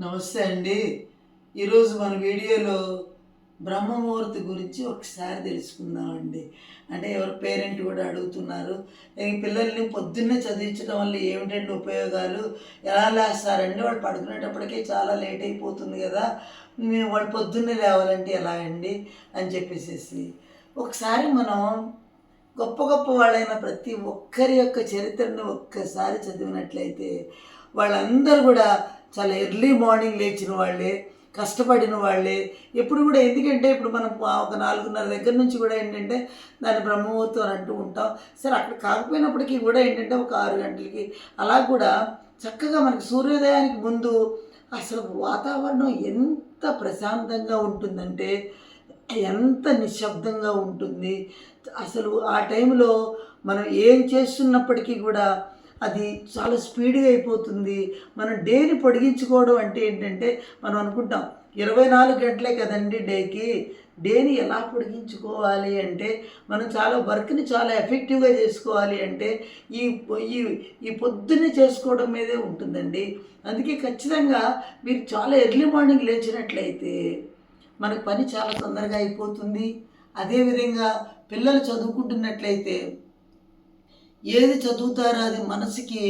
నమస్తే అండి. ఈరోజు మన వీడియోలో బ్రహ్మముహూర్తి గురించి ఒకసారి తెలుసుకుందామండి. అంటే ఎవరు పేరెంట్ కూడా అడుగుతున్నారు ఈ పిల్లల్ని పొద్దున్నే చదివించడం వల్ల ఏమిటండి ఉపయోగాలు? ఎలా లేస్తారండి? వాళ్ళు పడుకునేటప్పటికే చాలా లేట్ అయిపోతుంది కదా. మేము వాళ్ళు పొద్దున్నే లేవాలంటే ఎలా అండి? అని చెప్పేసి ఒకసారి మనం గొప్ప గొప్ప వాళ్ళైన ప్రతి ఒక్కరి యొక్క చరిత్రను ఒక్కసారి చదివినట్లయితే వాళ్ళందరూ కూడా చాలా ఎర్లీ మార్నింగ్ లేచిన వాళ్ళే కష్టపడిన వాళ్ళే. ఎప్పుడు కూడా ఎందుకంటే ఇప్పుడు మనం ఒక నాలుగున్నర దగ్గర నుంచి కూడా ఏంటంటే దాన్ని బ్రహ్మముహూర్తం అని అంటూ ఉంటాం. సరే అక్కడ కాకపోయినప్పటికీ కూడా ఏంటంటే ఒక ఆరు గంటలకి అలా కూడా చక్కగా మనకి సూర్యోదయానికి ముందు అసలు వాతావరణం ఎంత ప్రశాంతంగా ఉంటుందంటే ఎంత నిశ్శబ్దంగా ఉంటుంది. అసలు ఆ టైంలో మనం ఏం చేస్తున్నప్పటికీ కూడా అది చాలా స్పీడ్గా అయిపోతుంది. మనం డేని పొడిగించుకోవడం అంటే ఏంటంటే మనం అనుకుంటాం ఇరవై నాలుగు గంటలే కదండి డేకి. డేని ఎలా పొడిగించుకోవాలి అంటే మనం చాలా వర్క్ని చాలా ఎఫెక్టివ్గా చేసుకోవాలి అంటే ఈ ఈ ఈ పొద్దున్నే చేసుకోవడం మీదే ఉంటుందండి. అందుకే ఖచ్చితంగా మీరు చాలా ఎర్లీ మార్నింగ్ లేచినట్లయితే మనకు పని చాలా తొందరగా అయిపోతుంది. అదేవిధంగా పిల్లలు చదువుకుంటున్నట్లయితే ఏది చదువుతారో అది మనసుకి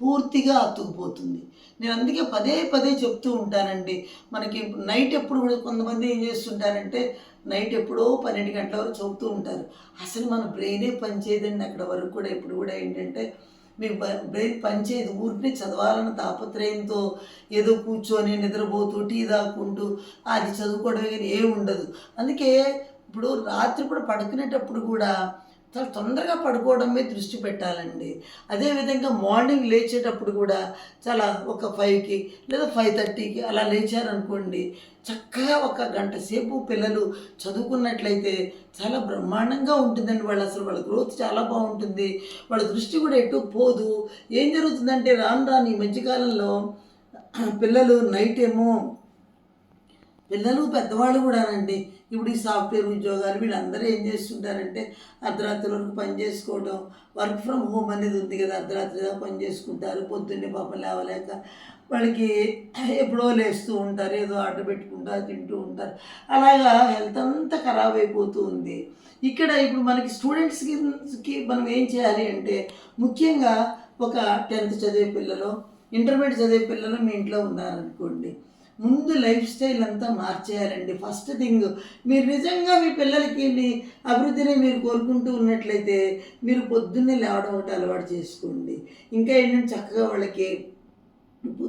పూర్తిగా అతుకుపోతుంది. నేను అందుకే పదే పదే చెప్తూ ఉంటానండి. మనకి నైట్ ఎప్పుడు కూడా కొంతమంది ఏం చేస్తుంటారంటే నైట్ ఎప్పుడో పన్నెండు గంటల వరకు చదువుతూ ఉంటారు. అసలు మన బ్రెయినే పనిచేయదండి అక్కడ వరకు కూడా. ఇప్పుడు కూడా ఏంటంటే మీ బ్రెయిన్ పనిచేయదు ఊరిని చదవాలన్న తాపత్రయంతో ఏదో కూర్చొని నిద్రపోతూ టీ తాకుంటూ అది చదువుకోవడం కానీ ఏమి ఉండదు. అందుకే ఇప్పుడు రాత్రి కూడా పడుకునేటప్పుడు కూడా చాలా తొందరగా పడుకోవడం మీద దృష్టి పెట్టాలండి. అదేవిధంగా మార్నింగ్ లేచేటప్పుడు కూడా చాలా ఒక ఫైవ్కి లేదా ఫైవ్ థర్టీకి అలా లేచారనుకోండి చక్కగా ఒక గంట సేపు పిల్లలు చదువుకున్నట్లయితే చాలా బ్రహ్మాండంగా ఉంటుందండి. వాళ్ళు అసలు వాళ్ళ గ్రోత్ చాలా బాగుంటుంది. వాళ్ళ దృష్టి కూడా ఎటు పోదు. ఏం జరుగుతుందంటే రాను రాను ఈ మధ్యకాలంలో పిల్లలు నైట్ ఏమో పిల్లలు పెద్దవాళ్ళు కూడానండి. ఇప్పుడు ఈ సాఫ్ట్వేర్ ఉద్యోగాలు వీళ్ళందరూ ఏం చేస్తుంటారంటే అర్ధరాత్రి వరకు పని చేసుకోవడం వర్క్ ఫ్రమ్ హోమ్ అనేది ఉంది కదా అర్ధరాత్రి దాకా పని చేసుకుంటారు పొద్దున్నే పాపం లేవలేక వాళ్ళకి ఎప్పుడో లేస్తూ ఉంటారు ఏదో ఆట పెట్టుకుంటా తింటూ ఉంటారు. అలాగా హెల్త్ అంతా ఖరాబ్ అయిపోతూ ఉంది. ఇక్కడ ఇప్పుడు మనకి స్టూడెంట్స్కి మనం ఏం చేయాలి అంటే ముఖ్యంగా ఒక టెన్త్ చదివే పిల్లలు ఇంటర్మీడియట్ చదివే పిల్లలు మీ ఇంట్లో ఉన్నారనుకోండి. ముందు లైఫ్ స్టైల్ అంతా మార్చేయాలండి. ఫస్ట్ థింగ్ మీరు నిజంగా మీ పిల్లలకి మీ అభివృద్ధిని మీరు కోరుకుంటూ ఉన్నట్లయితే మీరు పొద్దున్నే లేవడం ఒకటి అలవాటు చేసుకోండి. ఇంకా ఏంటంటే చక్కగా వాళ్ళకి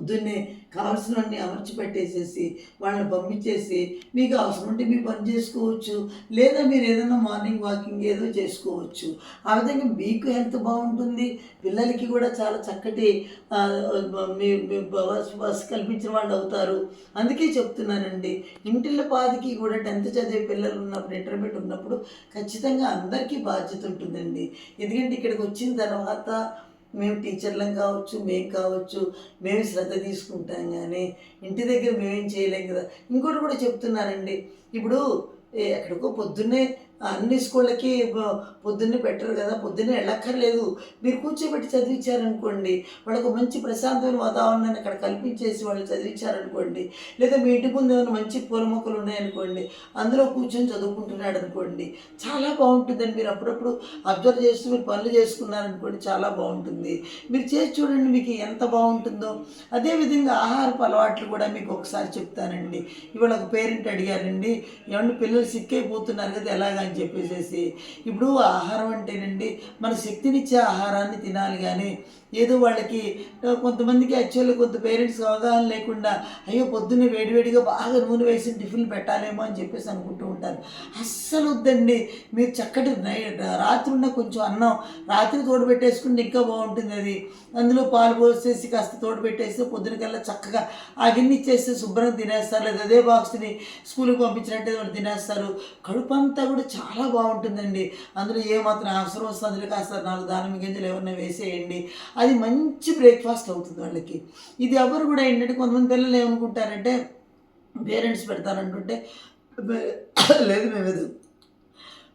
పొద్దున్నే కావాల్సినవన్నీ అమర్చి పెట్టేసేసి వాళ్ళని పంపించేసి మీకు అవసరం ఉంటే మీరు పని చేసుకోవచ్చు. లేదా మీరు ఏదైనా మార్నింగ్ వాకింగ్ ఏదో చేసుకోవచ్చు. ఆ విధంగా మీకు హెల్త్ బాగుంటుంది. పిల్లలకి కూడా చాలా చక్కటి మీ బస్ కల్పించిన వాళ్ళు అవుతారు. అందుకే చెప్తున్నానండి. ఇంటిళ్ళ పాదికి కూడా టెన్త్ చదివే పిల్లలు ఉన్నప్పుడు ఇంటర్మీడియట్ ఉన్నప్పుడు ఖచ్చితంగా అందరికీ బాధ్యత ఉంటుందండి. ఎందుకంటే ఇక్కడికి వచ్చిన తర్వాత మేము టీచర్లం కావచ్చు మేము కావచ్చు మేము శ్రద్ధ తీసుకుంటాం కానీ ఇంటి దగ్గర మేమేం చేయలేం కదా. ఇంకోటి కూడా చెప్తున్నానండి ఇప్పుడు ఏ- ఎక్కడికో పొద్దున్నే అన్ని స్కూళ్ళకి పొద్దున్నే పెట్టరు కదా పొద్దున్నే వెళ్ళక్కర్లేదు. మీరు కూర్చోబెట్టి చదివించారనుకోండి వాళ్ళకు మంచి ప్రశాంతమైన వాతావరణాన్ని అక్కడ కల్పించేసి వాళ్ళు చదివించారనుకోండి లేదా మీ ఇంటి ముందు ఏమైనా మంచి పూల మొక్కలు ఉన్నాయనుకోండి అందులో కూర్చొని చదువుకుంటున్నాడు అనుకోండి చాలా బాగుంటుందండి. మీరు అప్పుడప్పుడు అబ్జర్వ్ చేస్తూ మీరు పనులు చేసుకున్నారనుకోండి చాలా బాగుంటుంది. మీరు చేసి చూడండి మీకు ఎంత బాగుంటుందో. అదేవిధంగా ఆహారపు అలవాట్లు కూడా మీకు ఒకసారి చెప్తానండి. ఇవాళ ఒక పేరెంట్ అడిగారండి ఏమన్నా పిల్లలు సిక్ అయిపోతున్నారు కదా ఎలాగ? అని చెప్పేసేసి ఇప్పుడు ఆహారం అంటేనండి మన శక్తినిచ్చే ఆహారాన్ని తినాలి కానీ ఏదో వాళ్ళకి కొంతమందికి యాక్చువల్లీ కొంత పేరెంట్స్ అవగాహన లేకుండా అయ్యో పొద్దున్నే వేడివేడిగా బాగా నూనె వేసి టిఫిన్ పెట్టాలేమో అని చెప్పేసి అనుకుంటూ ఉంటారు. అస్సలు వద్దండి. మీరు చక్కటి రాత్రి ఉన్న కొంచెం అన్నం రాత్రి తోడు పెట్టేసుకుంటే ఇంకా బాగుంటుంది అది. అందులో పాలు పోసేసి కాస్త తోడు పెట్టేస్తే పొద్దున కల్లా చక్కగా ఆ గిన్నె ఇచ్చేస్తే శుభ్రంగా తినేస్తారు. లేదా అదే బాక్స్ని స్కూల్కి పంపించినట్టే వాళ్ళు తినేస్తారు. కడుపు అంతా కూడా చాలా బాగుంటుందండి. అందులో ఏమాత్రం అవసరం వస్తుంది. అందులో కాస్త నాలుగు దానిమ్మ గింజలు ఏమన్నా వేసేయండి. అది మంచి బ్రేక్ఫాస్ట్ అవుతుంది వాళ్ళకి. ఇది ఎవరు కూడా ఏంటంటే కొంతమంది పిల్లలు ఏమనుకుంటారంటే పేరెంట్స్ పెడతారంటుంటే లేదు మేము ఏదో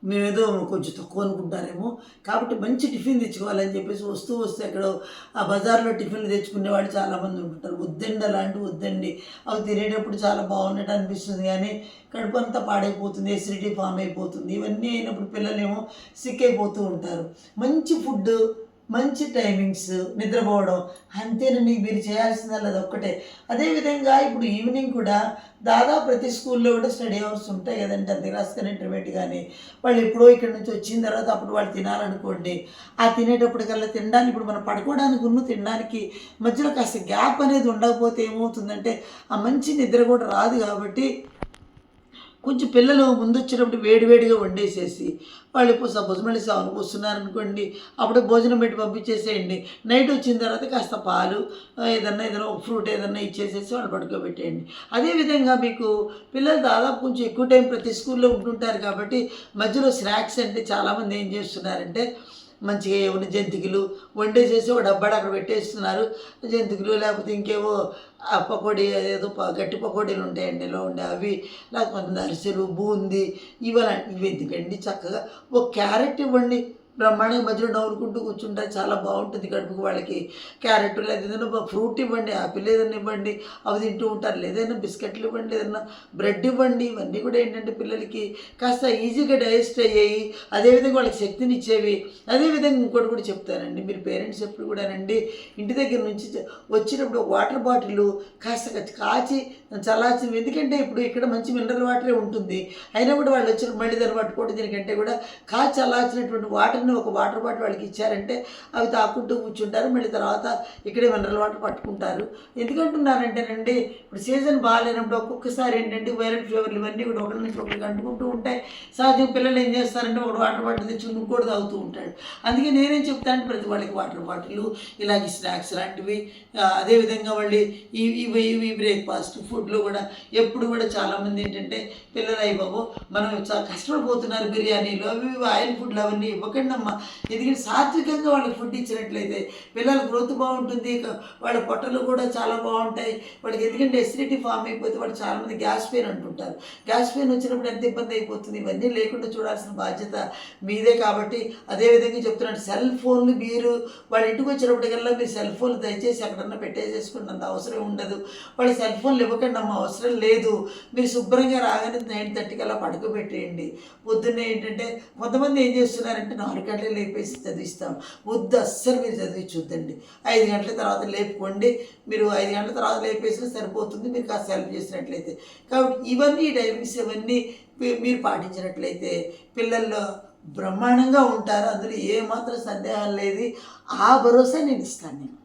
మేమేదో కొంచెం తక్కువ అనుకుంటారేమో. కాబట్టి మంచి టిఫిన్ తెచ్చుకోవాలని చెప్పేసి వస్తూ వస్తూ ఎక్కడ ఆ బజార్లో టిఫిన్లు తెచ్చుకునే వాళ్ళు చాలామంది ఉంటుంటారు. వద్దండి అలాంటివి వద్దండి. అవి తినేటప్పుడు చాలా బాగున్నట్టు అనిపిస్తుంది కానీ కడుపు అంతా పాడైపోతుంది ఎసిడిటీ ఫామ్ అయిపోతుంది. ఇవన్నీ అయినప్పుడు పిల్లలేమో సిక్ అయిపోతూ ఉంటారు. మంచి ఫుడ్ మంచి టైమింగ్స్ నిద్రపోవడం అంతేనండి మీరు చేయాల్సింది అది ఒక్కటే. అదేవిధంగా ఇప్పుడు ఈవినింగ్ కూడా దాదాపు ప్రతి స్కూల్లో కూడా స్టడీ అవర్స్ ఉంటాయి కదండి. టెన్త్ క్లాస్ కానీ ఇంటర్మీడియట్ కానీ వాళ్ళు ఎప్పుడో ఇక్కడ నుంచి వచ్చిన తర్వాత అప్పుడు వాళ్ళు తినాలనుకోండి. ఆ తినేటప్పటికల్లా తినడానికి ఇప్పుడు మనం పడుకోవడానికి ఉన్న తినడానికి మధ్యలో కాస్త గ్యాప్ అనేది ఉండకపోతే ఏమవుతుందంటే ఆ మంచి నిద్ర కూడా రాదు కాబట్టి కొంచెం పిల్లలు ముందు వచ్చినప్పుడు వేడివేడిగా వండేసేసి వాళ్ళు ఇప్పుడు సపోజ్ మళ్ళీ సెవెన్కి వస్తున్నారనుకోండి అప్పుడు భోజనం పెట్టి పంపించేసేయండి. నైట్ వచ్చిన తర్వాత కాస్త పాలు ఏదన్నా ఏదైనా ఒక ఫ్రూట్ ఏదన్నా ఇచ్చేసేసి వాళ్ళు పడుకోబెట్టేయండి. అదేవిధంగా మీకు పిల్లలు దాదాపు కొంచెం ఎక్కువ టైం ప్రతి స్కూల్లో ఉంటుంటారు కాబట్టి మధ్యలో స్నాక్స్ అంటే చాలామంది ఏం చేస్తున్నారంటే మంచిగా ఏమైనా జంతికలు వండేసేసి ఒక డబ్బాడు అక్కడ పెట్టేస్తున్నారు. జంతికలు లేకపోతే ఇంకేవో ఆ పకోడీ ఏదో ప- గట్టి పకోడీలు ఉంటాయండి ఇలా ఉండే అవి లేకపోతే అరిసెలు బూందీ ఇవన్నీ ఇవి ఎందుకండి? చక్కగా ఒక క్యారెట్ ఇవ్వండి. బ్రహ్మాండంగా మధ్యలో నవ్వుకుంటూ కూర్చుంటే చాలా బాగుంటుంది కడుపుకి వాళ్ళకి. క్యారెట్ లేదు ఏదైనా ఫ్రూట్ ఇవ్వండి ఆపిల్ ఏదైనా ఇవ్వండి అవి తింటూ ఉంటారు. లేదైనా బిస్కెట్లు ఇవ్వండి ఏదైనా బ్రెడ్ ఇవ్వండి ఇవన్నీ కూడా ఏంటంటే పిల్లలకి కాస్త ఈజీగా డైజెస్ట్ అయ్యాయి అదేవిధంగా వాళ్ళకి శక్తిని ఇచ్చేవి అదేవిధంగా ఇంకోటి కూడా చెప్తానండి మీరు పేరెంట్స్ ఎప్పుడు కూడానండి ఇంటి దగ్గర నుంచి వచ్చినప్పుడు వాటర్ బాటిల్ కాస్త కాచి చల్లార్చి ఎందుకంటే ఇప్పుడు ఇక్కడ మంచి మినరల్ వాటరే ఉంటుంది. అయినా కూడా వాళ్ళు వచ్చిన మళ్ళీ దాన్ని పట్టుకోవడం దీనికంటే కూడా కాచి చల్లార్చినటువంటి వాటర్ని ఒక వాటర్ బాటిల్ వాళ్ళకి ఇచ్చారంటే అవి తాకుంటూ కూర్చుంటారు. మళ్ళీ తర్వాత ఇక్కడే మినరల్ వాటర్ పట్టుకుంటారు. ఎందుకంటున్నారంటేనండి ఇప్పుడు సీజన్ బాగాలేనప్పుడు ఒక్కొక్కసారి ఏంటంటే వైరల్ ఫీవర్లు ఇవన్నీ కూడా ఒకరి నుంచి ఒకరికి అంటుకుంటూ ఉంటాయి. సహజంగా పిల్లలు ఏం చేస్తారంటే ఒక వాటర్ బాటిల్ తెచ్చి ఇంకోటి తాగుతూ ఉంటాడు. అందుకే నేనేం చెప్తాను ప్రతి వాళ్ళకి వాటర్ బాటిల్ ఇలాగే స్నాక్స్ లాంటివి అదేవిధంగా మళ్ళీ ఈ ఇవి ఇవి బ్రేక్ఫాస్ట్ ఫుడ్లో కూడా ఎప్పుడు కూడా చాలామంది ఏంటంటే పిల్లలు అయ్యి బాబు మనం చాలా కష్టపడిపోతున్నారు బిర్యానీలు అవి ఇవి ఆయిల్ ఫుడ్లు అవన్నీ ఇవ్వకండి అమ్మా ఎందుకంటే సాత్వికంగా వాళ్ళకి ఫుడ్ ఇచ్చినట్లయితే పిల్లల గ్రోత్ బాగుంటుంది వాళ్ళ పొట్టలు కూడా చాలా బాగుంటాయి. వాళ్ళకి ఎందుకంటే ఎసిడిటీ ఫామ్ అయిపోతే వాళ్ళు చాలామంది గ్యాస్ పెయిన్ అంటుంటారు. గ్యాస్ పెయిన్ వచ్చినప్పుడు ఎంత ఇబ్బంది అయిపోతుంది? ఇవన్నీ లేకుండా చూడాల్సిన బాధ్యత మీదే కాబట్టి అదేవిధంగా చెప్తున్నాను సెల్ ఫోన్లు మీరు వాళ్ళ ఇంటికి వచ్చినప్పటికల్లా మీరు సెల్ ఫోన్లు దయచేసి ఎక్కడన్నా పెట్టేసేసుకున్నంత అవసరం ఉండదు. వాళ్ళు సెల్ ఫోన్లు ఇవ్వకండి అమ్మ అవసరం లేదు. మీరు శుభ్రంగా రాగానే నైన్ థర్టీకి అలా పడుకోబెట్టేయండి. పొద్దున్నే ఏంటంటే కొంతమంది ఏం చేస్తున్నారంటే నాలుగు గంటలు లేపేసి చదివిస్తాం. వద్దు అస్సలు మీరు చదివి చూద్దండి ఐదు గంటల తర్వాత లేపుకోండి. మీరు ఐదు గంటల తర్వాత లేపేసినా సరిపోతుంది. మీరు కాస్త హెల్ప్ చేసినట్లయితే. కాబట్టి ఇవన్నీ ఈ టైమింగ్స్ ఇవన్నీ మీరు పాటించినట్లయితే పిల్లల్లో బ్రహ్మాండంగా ఉంటారు. అందులో ఏమాత్రం సందేహం లేదు. ఆ భరోసా నేను ఇస్తాను నేను.